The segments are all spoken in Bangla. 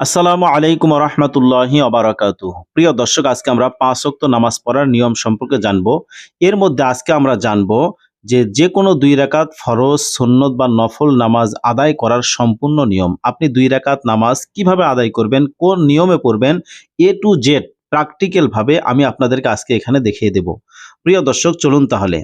আসসালামু আলাইকুম রহমতুল্লাহি অবরাকাতু প্রিয় দর্শক, আজকে আমরা পাঁচ ওয়াক্ত নামাজ পড়ার নিয়ম সম্পর্কে জানব। এর মধ্যে আজকে আমরা জানব যে যে কোনো দুই রাকাত ফরজ, সুন্নত বা নফল নামাজ আদায় করার সম্পূর্ণ নিয়ম। আপনি দুই রাকাত নামাজ কীভাবে আদায় করবেন, কোন নিয়মে পড়বেন, এ টু জেড প্র্যাকটিক্যাল ভাবে আমি আপনাদেরকে আজকে এখানে দেখিয়ে দেব। প্রিয় দর্শক, চলুন তাহলে।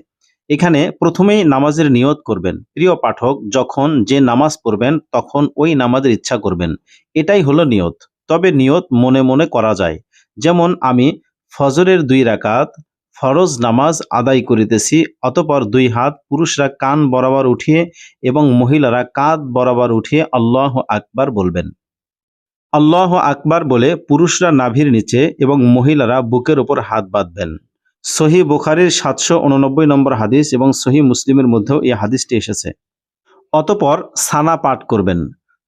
এখানে প্রথমেই নামাজের নিয়ত করবেন। প্রিয় পাঠক, যখন যে নামাজ পড়বেন, তখন ওই নামাজের ইচ্ছা করবেন। এটাই হলো নিয়ত। তবে নিয়ত মনে মনে করা যায়। যেমন আমি ফজরের দুই রাকাত, ফরজ নামাজ আদায় করিতেছি, অতপর দুই হাত পুরুষরা কান বরাবর উঠিয়ে এবং মহিলারা কাঁধ বরাবর উঠিয়ে আল্লাহ আকবার বলবেন। আল্লাহ আকবার বলে পুরুষরা নাভির নিচে এবং মহিলারা বুকের ওপর হাত বাঁধবেন। সহি বুখারির সাতশো উননব্বই নম্বর হাদিস এবং সহি মুসলিমের মধ্যেও এই হাদিসটি এসেছে। অতপর সানা পাঠ করবেন।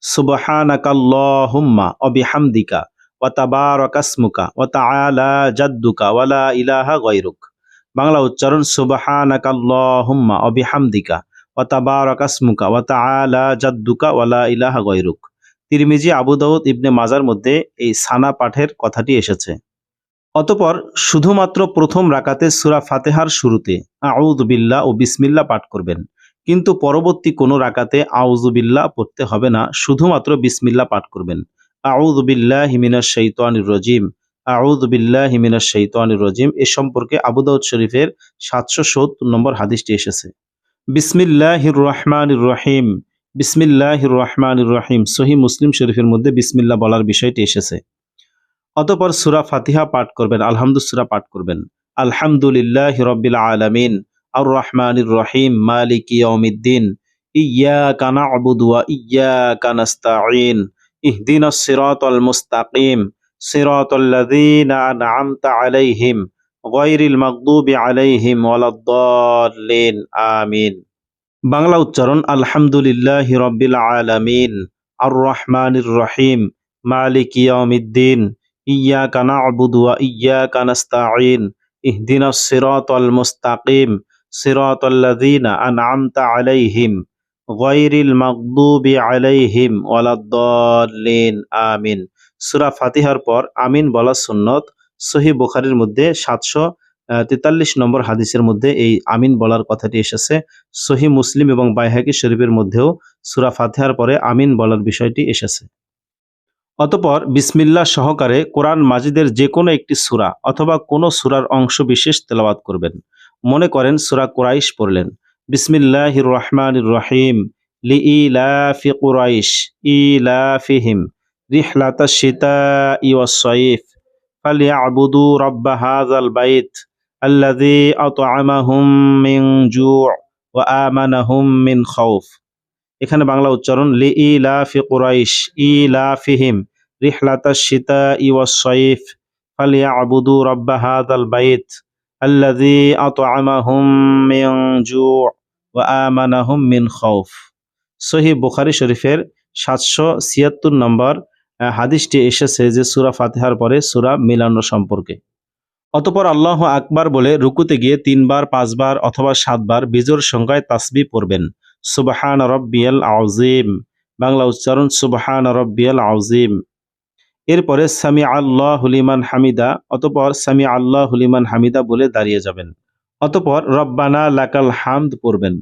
সুবহানাকাল্লাহুম্মা অবিহামদিকা ওয়া তাবারাকাসমুকা ওয়া তাআলা জাদ্দুকা ওয়ালা ইলাহা গায়রুক। বাংলা উচ্চারণ, সুবহানাকাল্লাহুম্মা অবিহামদিকা ওয়া তাবারাকাসমুকা ওয়া তাআলা জাদ্দুকা ওয়ালা ইলাহা গায়রুক। তিরমিজি, আবু দাউদ ইবনে মাজার মধ্যে এই সানা পাঠের কথাটি এসেছে। অতপর শুধুমাত্র প্রথম রাকাতে সূরা ফাতেহার শুরুতে আউযু বিল্লাহ ও বিসমিল্লা পাঠ করবেন। কিন্তু পরবর্তী কোনো রাকাতে আউজুবিল্লাহ পড়তে হবে না, শুধুমাত্র বিসমিল্লা পাঠ করবেন। আউজুবিল্লাহ হিমিনা শৈতানির রজিম আউজুবিল্লাহ হিমিনা শৈতানির রজিম, এ সম্পর্কে আবু দাউদ শরীফের সাতশো সত্তর নম্বর হাদিসটি এসেছে। বিসমিল্লা বিসমিল্লাহির রহমানির রহিম বিসমিল্লা বিসমিল্লাহির রহমানির রহিম সহি মুসলিম শরীফের মধ্যে বিসমিল্লা বলার বিষয়টি এসেছে। অতপর সুরা ফাতিহা পাঠ করবেন আলহামদু সুরা পাঠ করবেন। আলহামদুলিল্লাহ রব্বিল আলামিন আর রহমানির রহিম, মালিক ইয়াউমিদ্দিন ইয়াকা না'বুদু ওয়া ইয়াকা নাস্তাঈন, ইহদিনাস সিরাতাল মুস্তাকিম, সিরাতাল লাযীনা আন'আমতা আলাইহিম গায়রিল মাগদুবি আলাইহিম ওয়ালাদ-দাল্লিন, আমিন। বাংলা উচ্চারণ, আলহামদুলিল্লাহ রব্বিল আলামিন আর রহমানির রহিম, মালিক ইয়াউমিদ্দিন ইয়া কানা আবুদুয়া ইয়া কানাস্তাঈন ইহদিন সিরাতাল মুস্তাকিম সিরাতাল্লাযীনা আন'আমতা আলাইহিম, গায়রিল মাগদুবি আলাইহিম ওয়ালাদ্দাল্লিন, আমিন। সুরা ফাতিহার পর আমিন বলা সুন্নত। সহি বুখারির মধ্যে সাতশো তেতাল্লিশ নম্বর হাদিসের মধ্যে এই আমিন বলার কথাটি এসেছে। সহি মুসলিম এবং বাইহাকি শরীফের মধ্যেও সুরা ফাতেহার পরে আমিন বলার বিষয়টি এসেছে। অতপর বিসমিল্লাহ সহকারে কোরআন মাজিদের যে কোনো একটি সূরা অথবা কোনো সুরার অংশ বিশেষ তেলাওয়াত করবেন। মনে করেন সুরা কুরাইশ পড়লেন। বিসমিল্লাহ রহমান রহিম। লি ইলাফি কুরাইশ, ইলাফিহিম। রিহলাতা শীতা এখানে বাংলা উচ্চারণ লি ইলাফি কুরাইশ, ইলাফিহিম। রিহলাতা শীতা ইয়সইফ ফালিয়াবুদু রব্বা হাযাল বাইত الذي أطعمهم من جوع وآمنهم من خوف সহি বুখারি শরীফের সাতশো ছিয়াত্তর নম্বর আহ, হাদিসটি এসেছে যে সুরা ফাতিহার পরে সুরা মিলানো সম্পর্কে অতপর আল্লাহ আকবার বলে রুকুতে গিয়ে তিনবার পাঁচবার অথবা সাতবার বিজোর সংখ্যায় তাসবি পড়বেন সুবহান রব্বিয়াল আউজিম বাংলা উচ্চারণ সুবহান রব্বিয়াল আউজিম এরপরে সামি আল্লাহ হুলিমান হামিদা, অতপর সামি আল্লাহ হুলিমান হামিদা বলে দাঁড়িয়ে যাবেন। অতপর রব্বানা লাকাল হামদ পড়বেন।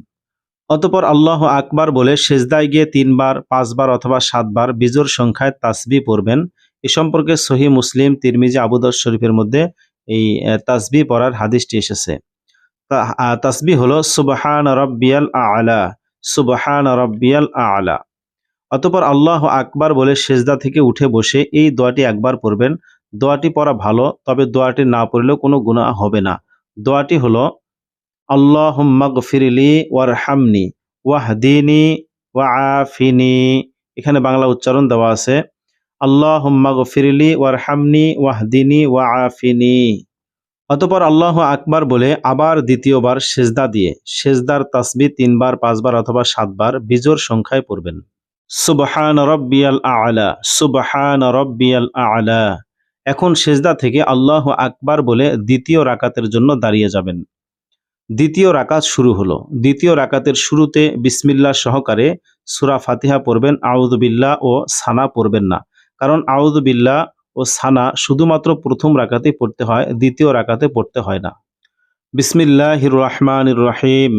অতপর আল্লাহ আকবার বলে সেজদায় গিয়ে তিনবার, পাঁচবার অথবা সাতবার বিজোর সংখ্যায় তাসবি পড়বেন। এ সম্পর্কে সহি মুসলিম, তিরমিজি আবুদর শরীফের মধ্যে এই তাসবি পড়ার হাদিসটি এসেছে। তাসবি হলো সুবহান রব্বিয়াল আলা, সুবহান রব্বিয়াল আলা। অতপর আল্লাহ আকবার বলে সেজদা থেকে উঠে বসে এই দোয়াটি একবার পড়বেন। দোয়াটি পড়া ভালো, তবে দোয়াটি না পড়লেও কোনো গুনাহ হবে না। দোয়াটি হলো আল্লাহ গফিরলি ওয়ারহামনি ওয়াহদিনী ওয়াআফিনি। এখানে বাংলা উচ্চারণ দেওয়া আছে আল্লাহ গফিরলি ওয়ারহামনি ওয়াহদিনী ওয়াআফিনি। অতপর আল্লাহ আকবার বলে আবার দ্বিতীয়বার সেজদা দিয়ে, সেজদার তাসবি তিনবার, পাঁচবার অথবা সাতবার বিজোর সংখ্যায় পড়বেন। সুবহান রব্বিয়াল আলা, সুবহান রব্বিয়াল আলা। এখন সেজদা থেকে আল্লাহ আকবার বলে দ্বিতীয় রাকাতের জন্য দাঁড়িয়ে যাবেন। দ্বিতীয় রাকাত শুরু হলো। দ্বিতীয় রাকাতের শুরুতে বিসমিল্লাহ সহকারে সুরা ফাতিহা পড়বেন আউদুবিল্লাহ ও সানা পড়বেন না। কারণ আউদুবিল্লাহ ও সানা শুধুমাত্র প্রথম রাকাতে পড়তে হয়, দ্বিতীয় রাকাতে পড়তে হয় না। বিসমিল্লাহ রহমান রহিম।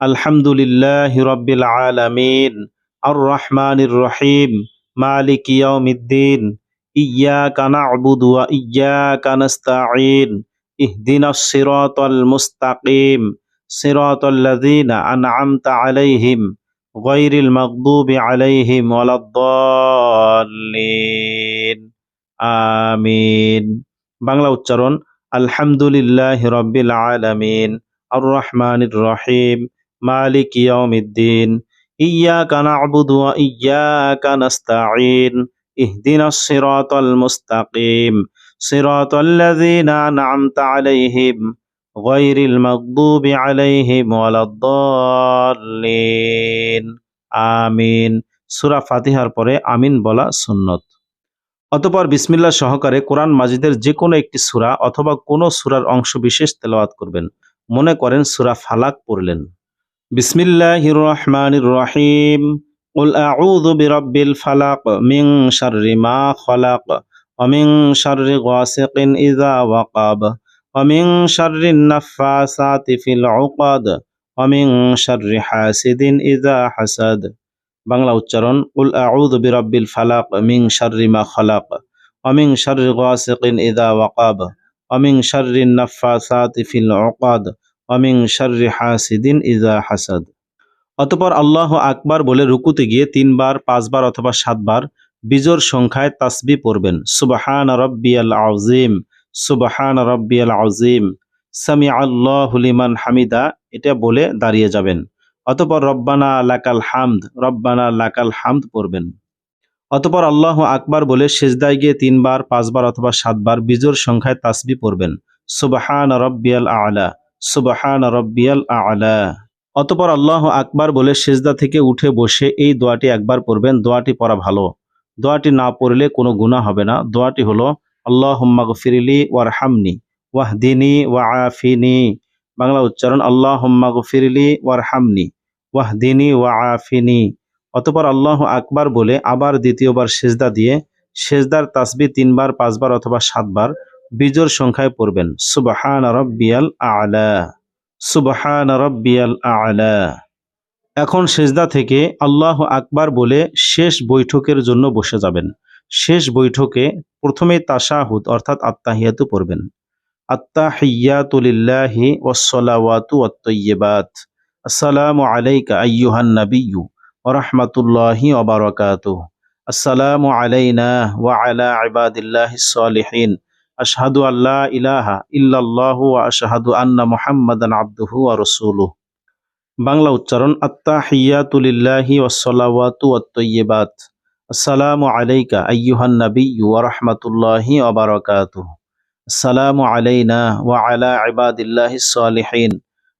আলহামদুলিল্লাহ রব্বিল আলামিন। আর রহমান রহিম মালিক ইয়াউমিদ্দিন ইয়াকা না'বুদু ওয়া ইয়াকা নাস্তাঈন, ইহদিনাস সিরাতাল মুস্তাকিম, সিরাতাল লাযীনা আন'আমতা আলাইহিম গায়রিল মাগদুবি আলাইহিম ওয়ালাদ-দাল্লিন। আমিন। বাংলা উচ্চারণ, আলহামদুলিল্লাহ রব্বিল আলামিন আর রহমানির রহিম মালিক ইয়াউমিদ্দিন। ইয়াকা না'বুদু ওয়া ইয়াকা নাস্তাঈন ইহদিনাস সিরাতাল মুস্তাকিম, সিরাতাল লাযীনা আন'আমতা আলাইহিম গায়রিল মাগদুবি আলাইহিম ওয়ালাদ-দাল্লিন আমিন। সূরা ফাতিহার পরে আমিন বলা সুন্নত। অতঃপর বিসমিল্লাহ সহকারে কোরআন মাজিদের যে কোনো একটি সূরা অথবা কোনো সুরার অংশ বিশেষ তেলাওয়াত করবেন। মনে করেন সুরা ফালাক পড়লেন। বিসমিল্লাহির রহমানির রহিম قل أعوذ برب الفلق من شر ما خلق ومن شر غاسق إذا وقب ومن شر النفاثات في العقد ومن شر حاسد إذا حسد বাংলা উচ্চারণ উল আউযু বিরাব্বিল ফালাক মিন শাররি মা খালাক ওয়া মিন শাররি গাসিকিন ইযা ওয়াকাব ওয়া মিন শাররি নাফাসাতি ফিল উকাদ মিন শাররি হাসিদিন ইযা হাসাদ। অতঃপর আল্লাহ আকবার বলে রুকুতে গিয়ে তিনবার, পাঁচবার অথবা সাতবার বিজোর সংখ্যায় তাসবি পড়বেন। সুবহান রব্বিয়াল আযীম, সুবহান রব্বিয়াল আযীম সামি আল্লাহু লিমান হামিদা, এটা বলে দাঁড়িয়ে যাবেন। অতপর রব্বানা লাকাল হামদ, রব্বানা লাকাল হামদ পড়বেন। অতপর আল্লাহ আকবার বলে সেজদায় গিয়ে তিনবার, পাঁচবার অথবা সাতবার বিজোর সংখ্যায় তাসবি পড়বেন। সুবাহান রব্বিয়াল আলা। সুবাহান রব্বিয়াল আলা। অতপর আল্লাহ আকবার বলে, সেজদা থেকে উঠে বসে এই দোয়াটি একবার পড়বেন। দোয়াটি পড়া ভালো। দোয়াটি না পড়লে কোনো গুণা হবে না। দোয়াটি হলো আল্লাহ গফিরিলি ওয়ারহামনি ওয়াহদিনী ওয়া আফিনী বাংলা উচ্চারণ আল্লাহ গফিরিলি ওয়ারহামনি ওয়াহদিনী ওয়া আফিনী অতপর আল্লাহ আকবার বলে, আবার দ্বিতীয়বার সেজদা দিয়ে, সেজদার তাসবি তিনবার, পাঁচবার অথবা সাতবার বিজোর সংখ্যায় পড়বেন। সুবাহান রব্বিয়াল আলা, সুবাহান রব্বিয়াল আলা। এখন সেজদা থেকে আল্লাহ আকবার বলে শেষ বৈঠকের জন্য বসে যাবেন। শেষ বৈঠকে প্রথমে তাশাহুদ অর্থাৎ আত্মাহিয়াতু পড়বেন। আত্তাহিয়াতুলিল্লাহি ওয়াসসালাওয়াতু ওয়াত-তাইয়্যিবাত আসসালামু আলাইকা আইয়ুহান নাবিয়্যু ওয়া রাহমাতুল্লাহি আসসালামু আলাইনা ওয়া আলা ইবাদিল্লাহিস সালিহিন। আশহাদু আল্লা ইলাহা ইল্লাল্লাহু আশহাদু আন্না মুহাম্মাদান আবদুহু ওয়া রাসূলুহু। বাংলা উচ্চারণ আত্তাহিয়াতুলিল্লাহি ওয়াসসালাওয়াতু ওয়াত-তাইয়্যিবাত আসসালামু আলাইকা আইয়ুহান নাবিয়্যু ওয়া রাহমাতুল্লাহি ওয়া বারাকাতুহু। আসসালামু আলাইনা ওয়া আলা ইবাদিল্লাহিস সালিহিন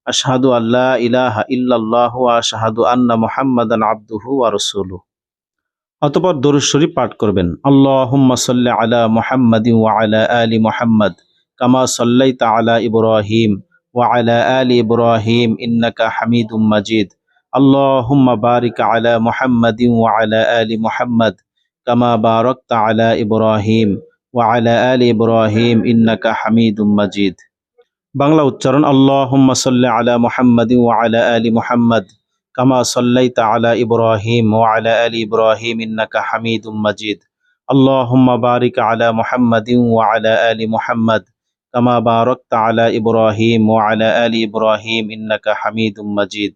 আশহাদু আল্লা ইলাহা ইল্লাল্লাহু ওয়া আশহাদু আন্না মুহাম্মাদান আবদুহু ওয়া রাসূলুহু। অতঃপর দরুদ পাঠ করবেন। আল্লাহুম্মা সাল্লি আলা মুহাম্মাদিন ওয়া আলা আলি মুহাম্মাদ কামা সাল্লাইতা আলা ইব্রাহিম ওয়া আলা আলি ইব্রাহিম ইন্নাকা হামিদুম মাজিদ। আল্লাহুম্মা বারিক আলা মুহাম্মাদিন ওয়া আলা আলি মুহাম্মাদ কামা বারাকতা আলা ইব্রাহিম ওয়া আলা আলি ইব্রাহিম ইন্নাকা হামিদুম মাজিদ। বাংলা উচ্চারণ, আল্লাহুম্মা সাল্লি আলা মুহাম্মাদিন ওয়া আলা আলি মুহাম্মাদ। কামা সাল্লাইতা আলা ইব্রাহিম ওয়া আলা আলি ইব্রাহিম ইন্নাকা হামিদুম মাজিদ। আল্লাহুম্মা বারিক আলা মুহাম্মাদিন ওয়া আলা আলি মুহাম্মাদ কামা বারাকতা আলা ইব্রাহিম ওয়া আলা আলি ইব্রাহিম ইন্নাকা হামিদুম মাজিদ।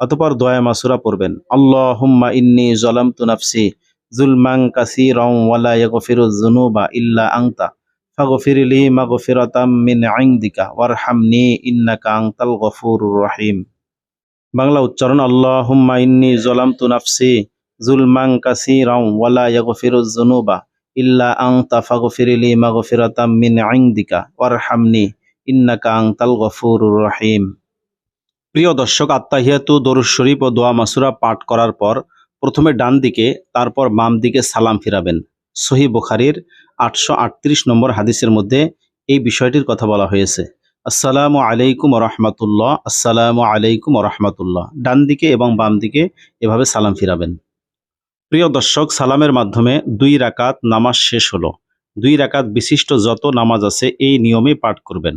অতঃপর দোয়া মাসুরা পড়বেন, আল্লাহুম্মা ইন্নী যালামতু নাফসি যুলমান কাসীরান ওয়া লা ইয়াগফিরুয যুনুবা ইল্লা আনতা ফাগফিরলি মাগফিরাতাম মিন ইনদিকা ওয়ারহামনি ইন্নাকা আনতাল গফুরুর রহিম। বাংলা উচ্চারণ, আল্লাহুম্মা জলাম যালামতু নাফসি যুলমান কাসীরান ওয়া লা ইয়াগফিরুয যুনুবা ইল্লা আনতা ফাগফিরলি মাগফিরাতাম মিন ইনদিকা ওয়ারহামনি ইন্নাকা আনতাল গফুরুর রহিম। প্রিয় দর্শক, আত্মাহিয়াতু, দরুদ শরীফ ও দোয়া মাসুরা পাঠ করার পর প্রথমে ডান দিকে, তারপর বাম দিকে সালাম ফিরাবেন। সহি বুখারির আটশো আটত্রিশ নম্বর হাদিসের মধ্যে এই বিষয়টির কথা বলা হয়েছে। আসসালামু আলাইকুম রহমতুল্লাহ আসসালামু আলাইকুম রহমতুল্লাহ ডান দিকে এবং বাম দিকে এভাবে সালাম ফিরাবেন। প্রিয় দর্শক, সালামের মাধ্যমে দুই রাকাত নামাজ শেষ হলো। দুই রাকাত বিশিষ্ট যত নামাজ আছে এই নিয়মে পাঠ করবেন।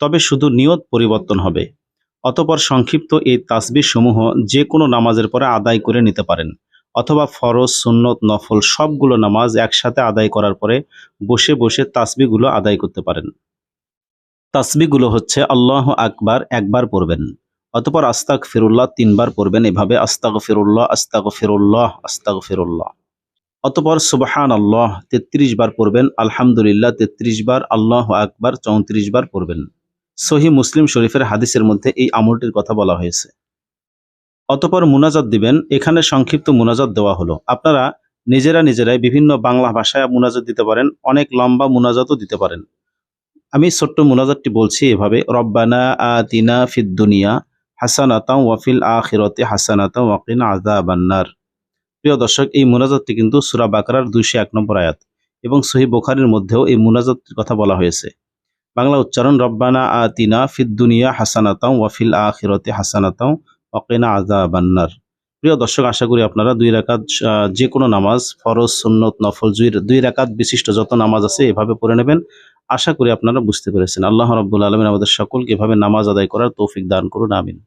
তবে শুধু নিয়ত পরিবর্তন হবে। অতপর সংক্ষিপ্ত এই তাসবিহ সমূহ যে কোনো নামাজের পরে আদায় করে নিতে পারেন। অথবা ফরজ, সুন্নত, নফল সবগুলো নামাজ একসাথে আদায় করার পরে বসে বসে তাসবিগুলো আদায় করতে পারেন। তাসবিগুলো হচ্ছে আল্লাহ আকবার একবার পড়বেন, অতপর আস্তাক ফিরুল্লাহ তিনবার পড়বেন এভাবে আস্তাক ফিরুল্লাহ আস্তাক ফিরুল্লাহ আস্তাক ফিরুল্লাহ অতপর সুবহান আল্লাহ তেত্রিশ বার পড়বেন, আলহামদুলিল্লাহ তেত্রিশ বার, আল্লাহ আকবার চৌত্রিশ বার পড়বেন। সহি মুসলিম শরীফের হাদিসের মধ্যে এই আমলটির কথা বলা হয়েছে। অতপর মুনাজাত দিবেন, এখানে সংক্ষিপ্ত মুনাজাত দেওয়া হলো। আপনারা নিজেরা নিজেরাই বিভিন্ন বাংলা ভাষায় মুনাজাত দিতে পারেন, অনেক লম্বা মুনাজাতও দিতে পারেন। আমি ছোট্ট মোনাজাতটি বলছি এভাবে, রব্বানা আতিনা ফিদ দুনিয়া হাসানাতাও ওয়াফিল আখিরতে হাসানাতাও ওয়াকিনা আযাবান্নার প্রিয় দর্শক, এই মুনাজাতটি কিন্তু সুরা বাকারার দুইশো এক নম্বর আয়াত এবং সহি বোখারির মধ্যেও এই মুনাজাতটির কথা বলা হয়েছে। বাংলা উচ্চারণ, রব্বানা আতিনা ফিদ দুনিয়া হাসানাতাও ওয়াফিল আখিরতে হাসানাতাও ওয়াকিনা আযাবান্নার প্রিয় দর্শক, আশা করি আপনারা দুই রাকাত যে কোনো নামাজ, ফরজ, সুন্নত, নফল দুই দুই রাকাত বিশিষ্ট যত নামাজ আছে এভাবে পড়ে নেবেন। আশা করি আপনারা বুঝতে পেরেছেন। আল্লাহ রব্বুল আলমিন আমাদের সকলকে এভাবে নামাজ আদায় করার তৌফিক দান করুন, আমিন।